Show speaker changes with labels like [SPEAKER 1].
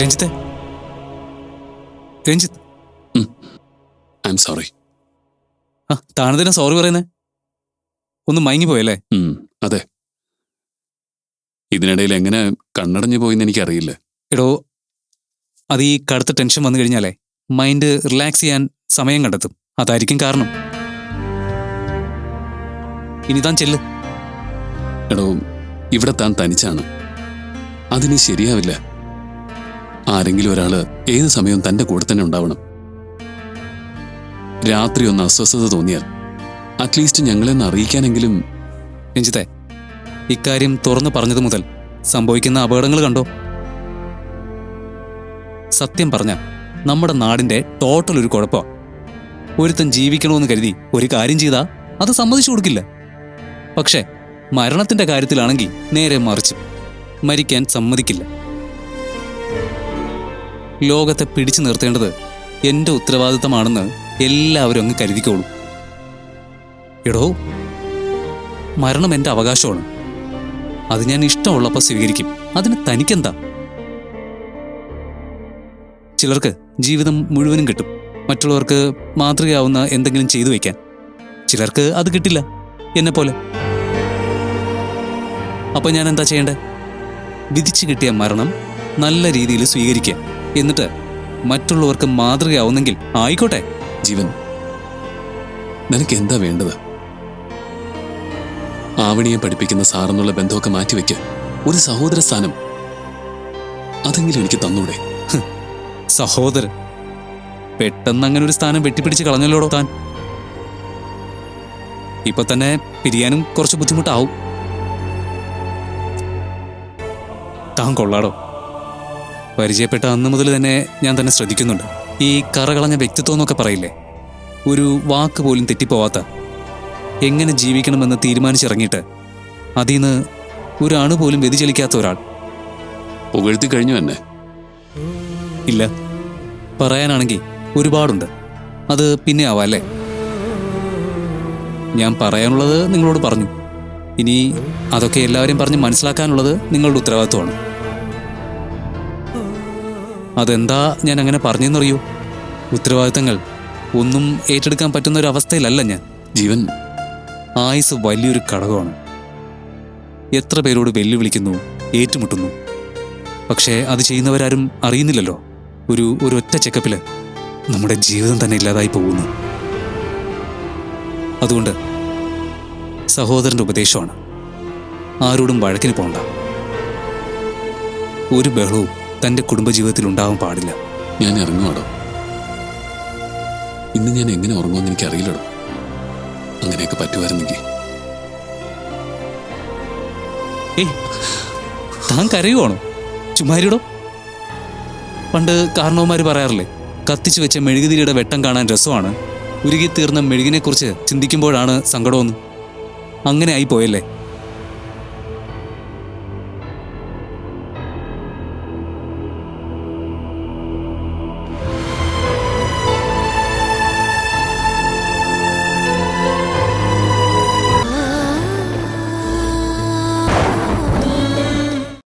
[SPEAKER 1] രഞ്ജിത്തെ. Ranjith.
[SPEAKER 2] I'm sorry
[SPEAKER 1] ആ താണതിനാ sorry പറയുന്നേ? ഒന്ന് മയങ്ങിപ്പോയല്ലേ
[SPEAKER 2] അതെ. ഇതിനിടയിൽ എങ്ങനെ കണ്ണടഞ്ഞു പോയിന്ന് എനിക്കറിയില്ല.
[SPEAKER 1] എടോ അത് ഈ കടുത്ത ടെൻഷൻ വന്നു കഴിഞ്ഞാലേ മൈൻഡ് റിലാക്സ് ചെയ്യാൻ സമയം കണ്ടെത്തും. അതായിരിക്കും കാരണം. ഇനി താൻ ചെല്ല്.
[SPEAKER 2] എടോ ഇവിടെ താൻ തനിച്ചാണ്. അതിന് ശരിയാവില്ല. ആരെങ്കിലും ഒരാൾ ഏത് സമയവും തന്റെ കൂടെ തന്നെ ഉണ്ടാവണം. രാത്രി ഒന്ന് അസ്വസ്ഥത തോന്നിയാൽ അറ്റ്ലീസ്റ്റ് ഞങ്ങളെന്ന് അറിയിക്കാനെങ്കിലും
[SPEAKER 1] രഞ്ജിത്തെ ഇക്കാര്യം തുറന്നു പറഞ്ഞത് മുതൽ സംഭവിക്കുന്ന അപകടങ്ങൾ കണ്ടോ? സത്യം പറഞ്ഞാൽ നമ്മുടെ നാടിന്റെ ടോട്ടൽ ഒരു കുഴപ്പമാണ് ഒരുത്തൻ ജീവിക്കണമെന്ന് കരുതി ഒരു കാര്യം ചെയ്താ അത് സമ്മതിച്ചു കൊടുക്കില്ല. പക്ഷേ മരണത്തിന്റെ കാര്യത്തിലാണെങ്കിൽ നേരെ മറിച്ച് മരിക്കാൻ സമ്മതിക്കില്ല. ലോകത്തെ പിടിച്ചു നിർത്തേണ്ടത് എന്റെ ഉത്തരവാദിത്തമാണെന്ന് എല്ലാവരും അങ്ങ് കരുതിക്കോളൂ. എടോ മരണം എന്റെ അവകാശമാണ്. അത് ഞാൻ ഇഷ്ടമുള്ളപ്പോൾ സ്വീകരിക്കും. അതിന് തനിക്കെന്താ? ചിലർക്ക് ജീവിതം മുഴുവനും കിട്ടും. മറ്റുള്ളവർക്ക് മാതൃകയാവുന്ന എന്തെങ്കിലും ചെയ്തു വയ്ക്കാൻ. ചിലർക്ക് അത് കിട്ടില്ല എന്നെ പോലെ അപ്പൊ ഞാൻ എന്താ ചെയ്യേണ്ടേ? വിധിച്ചു കിട്ടിയ മരണം നല്ല രീതിയിൽ സ്വീകരിക്കുക എന്നിട്ട് മറ്റുള്ളവർക്ക് മാതൃകയാവുന്നെങ്കിൽ ആയിക്കോട്ടെ.
[SPEAKER 2] ജീവൻ നിനക്ക് എന്താ വേണ്ടത്? ആവണിയെ പഠിപ്പിക്കുന്ന സാറെന്നുള്ള ബന്ധമൊക്കെ മാറ്റിവെക്ക്. ഒരു സഹോദര സ്ഥാനം അതെങ്കിലും എനിക്ക് തന്നൂടെ.
[SPEAKER 1] സഹോദരൻ പെട്ടെന്ന് അങ്ങനെ ഒരു സ്ഥാനം വെട്ടിപ്പിടിച്ച് കളഞ്ഞല്ലോടോ താൻ? ഇപ്പൊ തന്നെ പിരിയാനും കുറച്ച് ബുദ്ധിമുട്ടാവും. താൻ കൊള്ളാടോ. പരിചയപ്പെട്ട അന്ന് മുതൽ തന്നെ ഞാൻ തന്നെ ശ്രദ്ധിക്കുന്നുണ്ട്. ഈ കറകളഞ്ഞ വ്യക്തിത്വം എന്നൊക്കെ പറയില്ലേ? ഒരു വാക്ക് പോലും തെറ്റിപ്പോവാത്ത എങ്ങനെ ജീവിക്കണമെന്ന് തീരുമാനിച്ചിറങ്ങിയിട്ട് അതിൽ നിന്ന് ഒരു അണു പോലും വ്യതിചലിക്കാത്ത ഒരാൾ.
[SPEAKER 2] പുകഴ്ത്തി കഴിഞ്ഞു തന്നെ
[SPEAKER 1] ഇല്ല. പറയാനാണെങ്കിൽ ഒരുപാടുണ്ട്. അത് പിന്നെ ആവാം അല്ലേ? ഞാൻ പറയാനുള്ളത് നിങ്ങളോട് പറഞ്ഞു. ഇനി അതൊക്കെ എല്ലാവരും പറഞ്ഞ് മനസ്സിലാക്കാനുള്ളത് നിങ്ങളുടെ ഉത്തരവാദിത്വമാണ്. അതെന്താ ഞാൻ അങ്ങനെ പറഞ്ഞെന്നറിയൂ? ഉത്തരവാദിത്തങ്ങൾ ഒന്നും ഏറ്റെടുക്കാൻ പറ്റുന്ന ഒരു അവസ്ഥയിലല്ല ഞാൻ.
[SPEAKER 2] ജീവൻ
[SPEAKER 1] ആയുസ് വലിയൊരു ഘടകമാണ്. എത്ര പേരോട് വെല്ലുവിളിക്കുന്നു ഏറ്റുമുട്ടുന്നു. പക്ഷേ അത് ചെയ്യുന്നവരാരും അറിയുന്നില്ലല്ലോ. ഒരു ഒരു ഒറ്റ ചെക്കപ്പിൽ നമ്മുടെ ജീവിതം തന്നെ ഇല്ലാതായി പോകുന്നു. അതുകൊണ്ട് സഹോദരന്റെ ഉപദേശമാണ്. ആരോടും വഴക്കിന് പോകണ്ട ഒരു ബഹളവും തന്റെ കുടുംബജീവിതത്തിൽ ഉണ്ടാവാൻ പാടില്ല.
[SPEAKER 2] ഞാൻ ഇറങ്ങുവാടോ? ഇന്ന് ഞാൻ എങ്ങനെ ഉറങ്ങുമെന്ന് എനിക്ക് അറിയില്ലടോ. അങ്ങനെയൊക്കെ പറ്റുമായിരുന്നെങ്കിൽ.
[SPEAKER 1] ഏയ് താൻ കരയുവാണോ? ചുമ്മാരിടോ. പണ്ട് കാരണവന്മാര് പറയാറില്ലേ കത്തിച്ചു വെച്ച മെഴുകുതിരിയുടെ വെട്ടം കാണാൻ രസമാണ്. ഉരുകി ഉരുകിത്തീർന്ന മെഴുകിനെക്കുറിച്ച് ചിന്തിക്കുമ്പോഴാണ് സങ്കടമെന്ന്. അങ്ങനെ ആയി പോയല്ലേ?